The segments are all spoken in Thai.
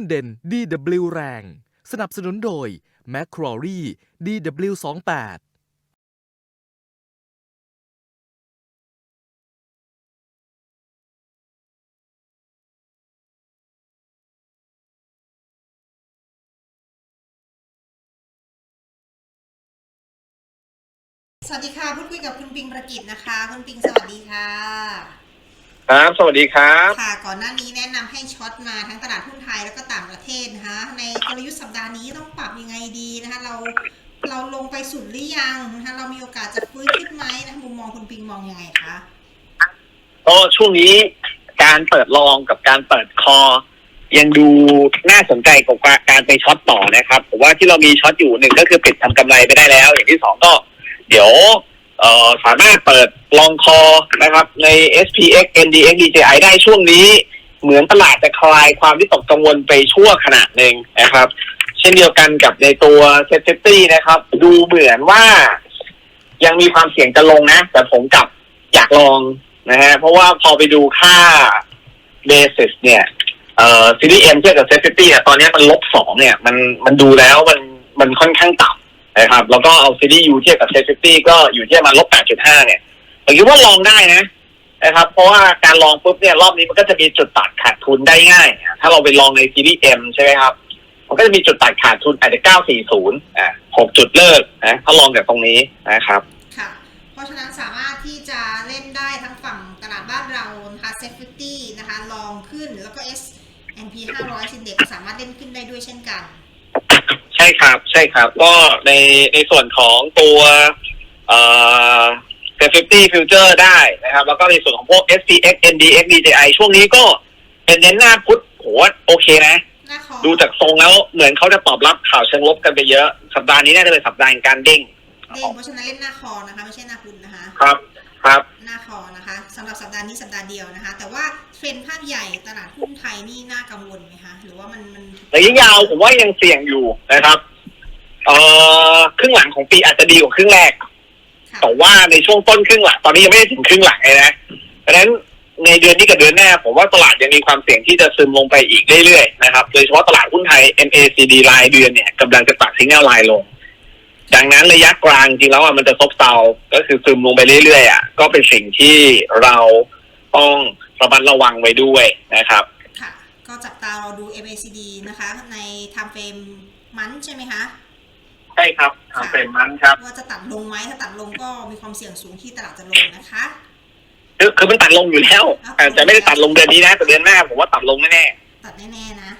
นเด่น DW แรง สนับสนุนโดย m c q u a r e DW28 สวัสดีค่ะ พูดคุยกับคุณปิงประกิตนะคะ คุณปิงสวัสดีค่ะ ครับ สวัสดีครับ ค่ะ ก่อนหน้านี้แนะนำ ให้ช็อตมาทั้งตลาดหุ้นไทยแล้วก็ต่างประเทศนะคะในกลยุทธ์สัปดาห์นี้ต้องปรับยังไงดีนะคะ เราเราลงไปสุดหรือยังนะคะเรามีโอกาสจะฟื้นขึ้นไหมนะมุมมองคุณปิงมองยังไงคะก็ช่วงนี้การเปิดลองกับการเปิดคอ ยังดูน่าสนใจกว่าการไปช็อตต่อนะครับผมว่าที่เรามีช็อตอยู่หนึ่งก็คือปิดทำกำไรไปได้แล้ว อย่างที่สองก็เดี๋ยวเอ่อสามารถเปิดลองคอนะครับใน SPX NDX DJI ได้ช่วงนี้ เหมือนตลาดจะคลายความวิตกกังวลไปชั่วขณะหนึ่งนะครับ เช่นเดียวกันกับในตัวเซฟตี้นะครับ ดูเหมือนว่ายังมีความเสี่ยงจะลงนะ แต่ผมกลับอยากลองนะฮะเพราะว่าพอไปดูค่าเบสิสเนี่ยเอ่อซีรีส์เอ็มเทียบกับเซฟตี้เนี่ยตอนนี้มันลบสองเนี่ย มันมันดูแล้วมันมันค่อนข้างต่ำนะครับ แล้วก็เอาซีรีส์ยูเทียบกับเซฟตี้ก็อยู่ที่ประมาณลบแปดจุดห้าเนี่ยผมคิดว่าลองได้นะ นะครับ เพราะว่าการลองปุ๊บเนี่ยรอบนี้มันก็จะมีจุดตัดขาดทุนได้ง่ายอะถ้าเราไปลองในซีรีส์เอ็มใช่ไหมครับ มันก็จะมีจุดตัดขาดทุนอาจจะ940อะ6จุดเลิกนะถ้าลองจากตรงนี้นะครับค่ะ เพราะฉะนั้นสามารถที่จะเล่นได้ทั้งฝั่งตลาดบ้านเรานะคะเซฟตี้นะคะ ลองขึ้นแล้วก็ S N P 500 Index สามารถเล่นขึ้นได้ด้วยเช่นกัน ใช่ครับใช่ครับ ก็ในในส่วนของตัวเอ่อ safety future ได้นะครับ แล้วก็ในส่วนของพวก SPX NDX DJI ช่วงนี้ก็เป็นเน้นหน้าพุทธโหโอเคนะหน้าคอดูจากทรงแล้วเหมือนเขาจะตอบรับข่าวเชิงลบกันไปเยอะ สัปดาห์นี้น่าจะเป็นสัปดาห์แห่งการเด้งเด้งเพราะฉะนั้นเล่นหน้าคอนะคะไม่ใช่หน้าคุณนะคะ ครับครับหน้าคอนะคะสำหรับสัปดาห์นี้สัปดาห์เดียวนะคะ แต่ว่าเทรนด์ภาพใหญ่ตลาดหุ้นไทยนี่น่ากังวลไหมคะหรือว่ามันมันระยะยาวผมว่ายังเสี่ยงอยู่นะครับเอ่อครึ่งหลังของปีอาจจะดีกว่าครึ่งแรก ค่ะแต่ว่าในช่วงต้นครึ่งหลังตอนนี้ยังไม่ได้ถึงครึ่งหลังเลยนะเพราะฉะนั้นในเดือนนี้กับเดือนหน้า ผมว่าตลาดยังมีความเสี่ยงที่จะซึมลงไปอีกเรื่อยๆนะครับ โดยเฉพาะตลาดหุ้นไทย MACD รายเดือนเนี่ยกำลังจะตัดสิงแนลไลน์ลง ดังนั้นระยะกลางจริงแล้วอะมันจะซบเซา ก็คือซึมลงไปเรื่อยๆอะก็เป็นสิ่งที่เราต้องระมัดระวังไว้ด้วยนะครับ ค่ะ ก็จับตาเรอดู MACD นะคะ ใน time frame มันใช่ไหมคะ ใช่ครับทำเป็นมันครับว่าจะตัดลงไหมถ้าตัดลงก็มีความเสี่ยงสูงที่ตลาดจะลงนะคะคือคือมันตัดลงอยู่แล้วอาจจะไม่ได้ตัดลงเดือนนี้นะแต่เดือนหน้าผมว่าตัดลงแน่ตัดแน่ๆนะ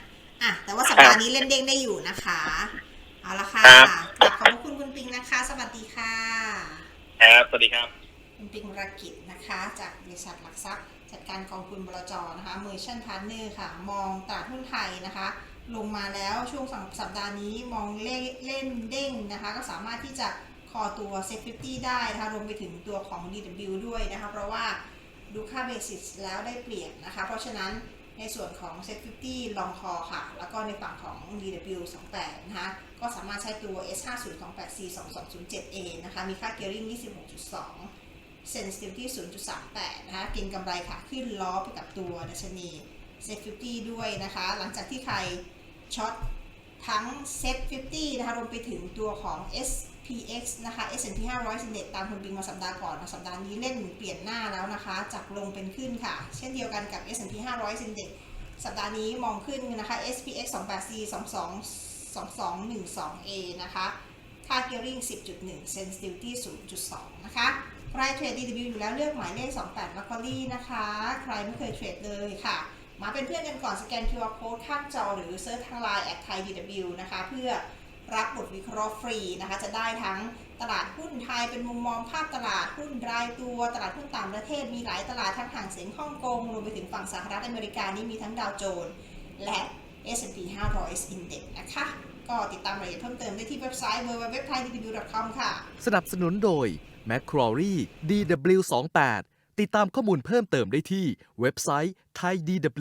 อะแต่ว่าสัปดาห์นี้เล่นเด้งได้อยู่นะคะเอาละค่ะครับกลับขอบพระคุณคุณปิงนะคะ สวัสดีค่ะๆครับสวัสดีครับ คุณปิงรกิจนะคะ จากบริษัทหลักทรัพย์ จัดการกองทุนบลจนะคะเมอร์ชันพาร์เนอร์ค่ะ มองตลาดหุ้นไทยนะคะ ลงมาแล้วช่วงสัปดาห์นี้มองเล่เล่นเด้งนะคะ ก็สามารถที่จะคอตัวเซ็ตฟิได้นะคะรวมไปถึงตัวของ DW ด้วยนะคะ เพราะว่าดูค่าเบสิสแล้วได้เปรียบนะคะ เพราะฉะนั้นในส่วนของ Set 50 ลองคอค่ะ แล้วก็ในฝั่งของ DW 28นะคะ ก็สามารถใช้ตัว S 5 0 2 8 4 2 2 0 7 A นะคะ มีค่า gearing 26.2 sensitivity 0.38 นะคะก็งกำไรค่ะ ขึ้นล้อไปกับตัวดัชนี Set 50 ด้วยนะคะ หลังจากที่ใคร ช็อตทั้ง Set 50 นะคะรวมไปถึงตัวของ SPX นะคะ S&P 500 Index ตามคุณบิงมาสัปดาห์ก่อนสัปดาห์นี้เล่นเปลี่ยนหน้าแล้วนะคะ จากลงเป็นขึ้นค่ะ เช่นเดียวกันกับ S&P 500 Index สัปดาห์นี้มองขึ้นนะคะ SPX 28 C 22 2212 A นะคะค่า gearing 10.1 sensitivity 0.2 นะคะ ใครเทรด DW อยู่แล้วเลือกหมายเลข 28 m a c q u a r i นะคะ ใครไม่เคยเทรดเลยค่ะ มาเป็นเพื่อนกันก่อนสแกน QR code ข้างจอหรือเซิร์ชทางไลน์ at thai DW นะคะ เพื่อรับบทวิเคราะห์ฟรีนะคะ จะได้ทั้งตลาดหุ้นไทยเป็นมุมมองภาพตลาดหุ้นรายตัวตลาดหุ้นต่างประเทศมีหลายตลาดทั้งห่างเสียงฮ่องกงรวมไปถึงฝั่งสหรัฐอเมริกานี่มีทั้งดาวโจนส์และ S&P 500 Index นะคะ ก็ติดตามรายละเอียดเพิ่มเติมได้ที่เว็บไซต์ www.thaidw.com ค่ะ สนับสนุนโดย m c q u a r e DW28 ติดตามข้อมูลเพิ่มเติมได้ที่เว็บไซต์ thaidw